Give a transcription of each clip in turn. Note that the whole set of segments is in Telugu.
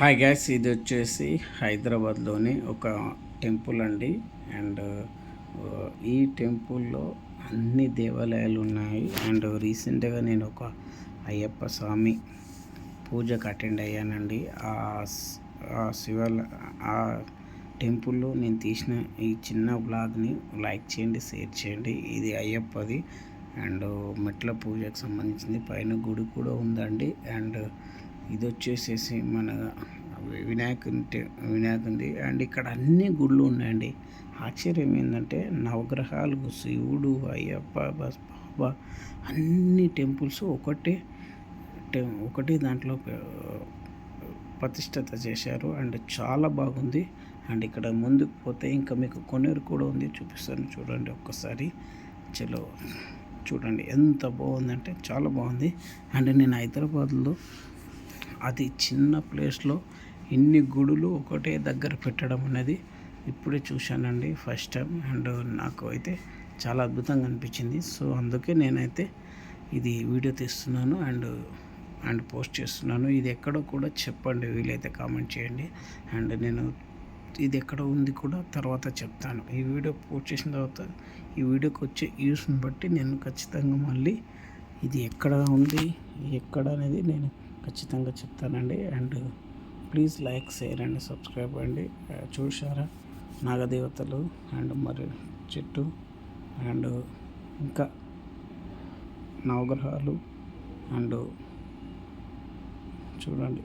హాయ్ గ్యాస్ ఇది వచ్చేసి హైదరాబాద్లోని ఒక టెంపుల్ అండి. అండ్ ఈ టెంపుల్లో అన్ని దేవాలయాలు ఉన్నాయి. అండ్ రీసెంట్గా నేను ఒక అయ్యప్ప స్వామి పూజకు అటెండ్ అయ్యానండి. ఆ శివ ఆ శివాల ఆ టెంపుల్లో నేను తీసిన ఈ చిన్న బ్లాగ్ని లైక్ చేయండి షేర్ చేయండి. ఇది అయ్యప్పది. అండ్ మెట్ల పూజకు సంబంధించింది. పైన గుడి కూడా ఉందండి. అండ్ ఇది వచ్చేసేసి మన వినాయకుంటే వినాయకుంది అండ్ ఇక్కడ అన్ని గుళ్ళు ఉన్నాయండి. ఆశ్చర్యం ఏంటంటే నవగ్రహాలు శివుడు అయ్యప్ప బస్ బాబా అన్ని టెంపుల్స్ ఒకటే టె- ఒకటే దాంట్లో ప్రతిష్టత చేశారు. అండ్ చాలా బాగుంది. అండ్ ఇక్కడ ముందుకు పోతే ఇంకా మీకు కొనేరు కూడా ఉంది. చూపిస్తాను చూడండి ఒక్కసారి. చలో చూడండి ఎంత బాగుందంటే చాలా బాగుంది. అండ్ నేను హైదరాబాద్లో అది చిన్న ప్లేస్లో ఇన్ని గుడులు ఒకటే దగ్గర పెట్టడం అనేది ఇప్పుడే చూశానండి ఫస్ట్ టైం అండ్ నాకు అయితే చాలా అద్భుతంగా అనిపించింది. సో అందుకే నేనైతే ఇది వీడియో తీస్తున్నాను అండ్ అండ్ పోస్ట్ చేస్తున్నాను. ఇది ఎక్కడో కూడా చెప్పండి వీలైతే కామెంట్ చేయండి. అండ్ నేను ఇది ఎక్కడ ఉంది కూడా తర్వాత చెప్తాను. ఈ వీడియో పోస్ట్ చేసిన తర్వాత ఈ వీడియోకి వచ్చే వ్యూస్ని బట్టి నేను ఖచ్చితంగా మళ్ళీ ఇది ఎక్కడ ఉంది ఎక్కడ అనేది నేను ఖచ్చితంగా చెప్తానండి. And please like share and subscribe అండి. చూశారా? నాగదేవతలు అండ్ మరి చెట్టు అండ్ ఇంకా నవగ్రహాలు అండ్ చూడండి.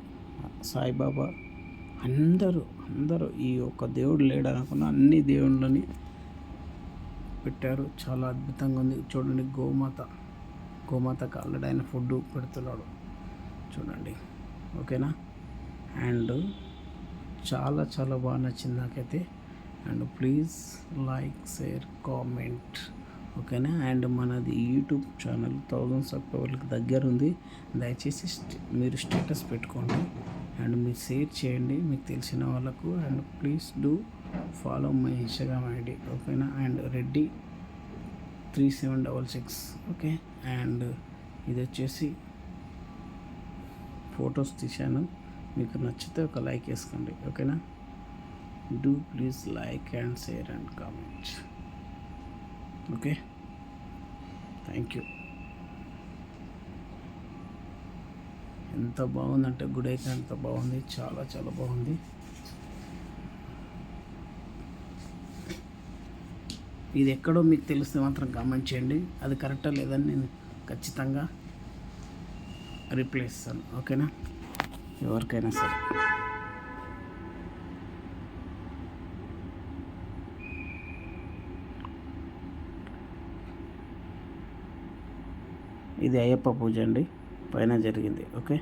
సాయిబాబా అందరూ అందరూ ఈ ఒక్క దేవుడు లేడు అనుకున్న అన్ని దేవుళ్ళని పెట్టారు. చాలా అద్భుతంగా ఉంది. చూడండి గోమాత గోమాతకు ఆల్రెడీ ఆయన ఫుడ్ పెడుతున్నాడు. చూడండి. ఓకేనా? అండ్ చాలా చాలా బాగా నచ్చింది నాకైతే. And please like share comment. ఓకేనా? అండ్ మనది యూట్యూబ్ ఛానల్ థౌజండ్ సబ్స్క్రైబర్లకు దగ్గర ఉంది. దయచేసి మీరు స్టేటస్ పెట్టుకోండి. అండ్ మీరు షేర్ చేయండి మీకు తెలిసిన వాళ్ళకు. And please do follow my Instagram ID. ఓకేనా? And Reddy three seven double six. Okay? And ఇది వచ్చేసి ఫొటోస్ తీశాను. మీకు నచ్చితే ఒక లైక్ వేసుకోండి. ఓకేనా? Do please like and share and comment okay? Thank you. ఎంత బాగుందంటే గుడి అయితే అంత బాగుంది. చాలా చాలా బాగుంది. ఇది ఎక్కడో మీకు తెలిస్తే మాత్రం కామెంట్ చేయండి. అది కరెక్టా లేదని నేను ఖచ్చితంగా రిప్లై ఇస్తాను. ఓకేనా? ఎవరికైనా సరే. ఇది అయ్యప్ప పూజ అండి. పైన జరిగింది. ఓకే?